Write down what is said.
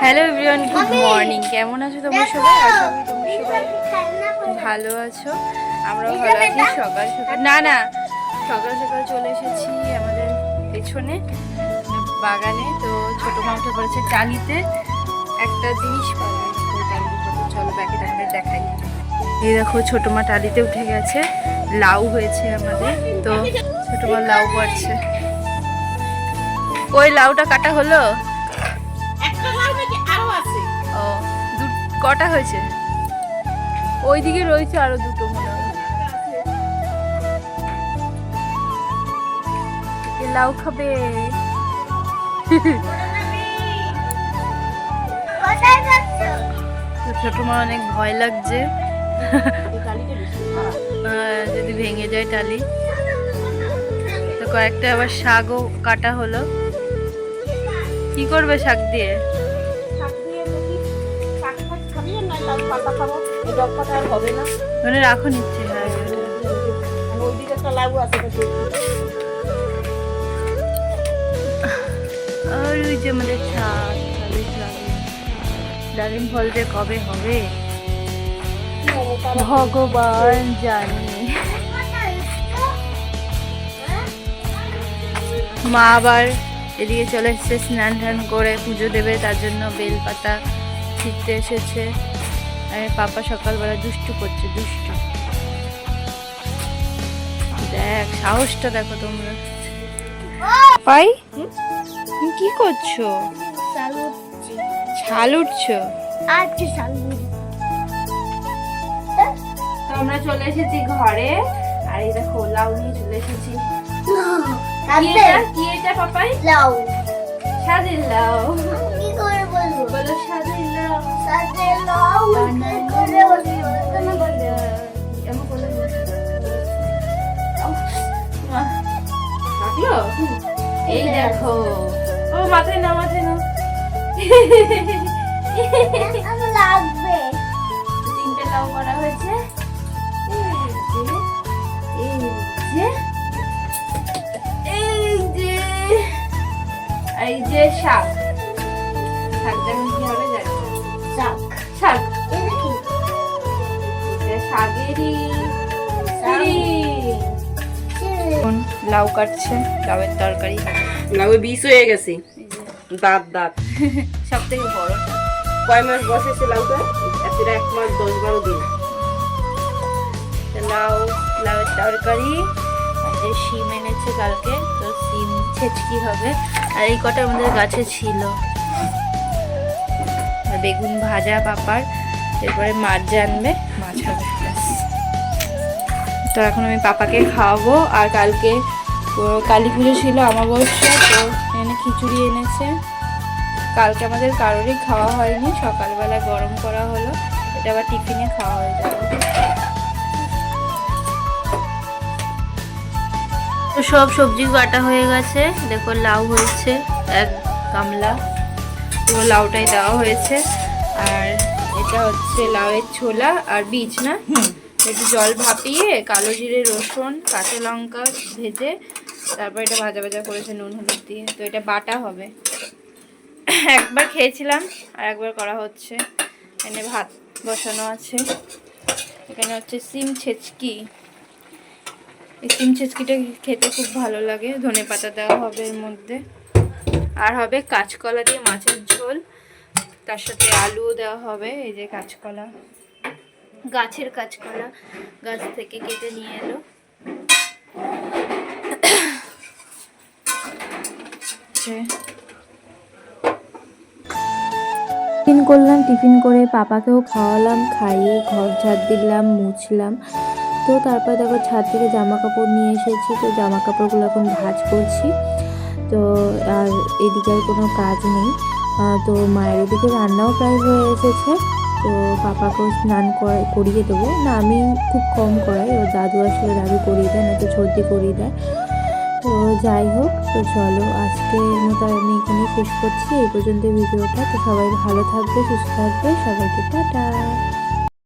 Hello everyone good morning কেমন আছো তোমরা সবাই? আশা করি তোমরা সবাই ভালো আছো। আমরাও ভালো আছি। সকাল সকাল না না। সকাল সকাল চলে এসেছি আমাদের পেছনে বাগানে। তো ছোটো মা উঠে পড়েছে টালিতে একটা জিনিস পাওয়া। চলো ব্যাকে আমাদের দেখাই। এই দেখো ছোটো মা টালিতে উঠে গেছে। লাউ হয়েছে আমাদের। তো ছোটো মা লাউ পাড়ছে ওই লাউটা কাটা হলো? কটা হয়েছে? ওইদিকে রয়েছে আরও দুটো মনে হয়। লাউ খাবে। তো ছোট মা অনেক ভয় লাগছে। আহ, যদি ভেঙে যায় টালি। তো কয়েকটা আবার শাকও কাটা হলো। কি করবে শাক দিয়ে? পাতা খাব এই পাতা আর হবে না। মানে রাখো নিচ্ছে হ্যাঁ আর ওইদিকে একটা লাউ আছে আর ওই যে আমাদের শাক ডালিম ফল যে কবে হবে? ভগবান জানে। মা আবার এদিকে চলে এসেছে স্নান টান করে পুজো দেবে তার জন্য বেলপাতা ছিটতে এসেছে। পাপা সকালবেলা দুষ্টু করছে দুষ্টু। দেখ সাহসটা দেখো তোমরা। পাই তুমি কি করছ? ছাল উঠছো। আজকে আমরা চলে এসেছি ঘরে। আর এই দেখো লাউ নিয়ে চলে এসেছি। কি এটা? পাপাই? লাউ। লাউ। কি করে বলব? বলো এই দেখো। ও মাথায় না মাথায় না লাগবে তিনটে লাউ করা হয়েছে। এই যে এই যে এই যে এই যে শাক লাউ কাটছে লাউয়ের তরকারি। লাউয়ে বিষ হয়ে গেছে। দাঁত দাঁত। সব থেকে বড়টা কয় মাস বসেছে লাউটা? এতটা এক মাস দশ বারো দিন। লাউ লাউয়ের তরকারি যে শিম এনেছে কালকে তো শিম ছেচকি হবে। আর এই কটা আমাদের গাছে ছিল। বেগুন ভাজা পাপার এরপরে মাছ জানবে মাছ হবে। তো এখন আমি পাপাকে খাওয়াবো আর কালকে কালী পুজো ছিল অমাবস্যা তো এখানে খিচুড়ি এনেছে। কালকে আমাদের কারোরই খাওয়া হয়নি সকালবেলা গরম করা হলো এটা আবার টিফিনে খাওয়া হয়ে যাবে। তো সব সবজি কাটা হয়ে গেছে দেখো লাউ হয়েছে এক গামলা। পুরো লাউটাই দেওয়া হয়েছে আর এটা হচ্ছে লাউয়ের ছোলা আর বীজ না? একটু জল ভাপিয়ে কালো জিরে রসুন কাঁচা লঙ্কা ভেজে তারপর এটা ভাজা ভাজা করেছে নুন, হলুদ দিয়ে। তো এটা বাটা হবে। একবার খেয়েছিলাম, আর একবার করা হচ্ছে। এখানে ভাত বসানো আছে। এখানে হচ্ছে সিম ছেচকি। এই সিম ছেচকিটা খেতে খুব ভালো লাগে। ধনে পাতা দেওয়া হবে এর মধ্যে। আর হবে কাঁচকলা দিয়ে মাছের ঝোল। তার সাথে আলুও দেওয়া হবে, এই যে কাঁচকলা। গাছের কাঁচকলা গাছ থেকে কেটে নিয়ে এলো। যে টিফিন করলাম, টিফিন করে পাপাকেও খাওয়ালাম, খাইয়ে ঘর ঝাড় দিলাম, মুছলাম। তো তারপর দেখো ছাদ থেকে জামা কাপড় নিয়ে এসেছি, তো জামা কাপড়গুলো এখন ভাজ করছি। তো আর এদিকে আর কোনো কাজ নেই। তো মায়ের ওদিকে রান্নাও প্রায় হয়ে এসেছে। তো পাপাকেও স্নান করা- করিয়ে দেবো। না, আমি খুব কম করাই ও দাদু আসলে দাদু করিয়ে দেয় না তো সর্দি করিয়ে দেয়। তো যাই হোক, তো চলো আজকের মতো আমি এখানে শেষ করছি। এই পর্যন্ত ভিডিওটা। তো সবাই ভালো থাকবে, সুস্থ থাকবে। সবাইকে টাটা।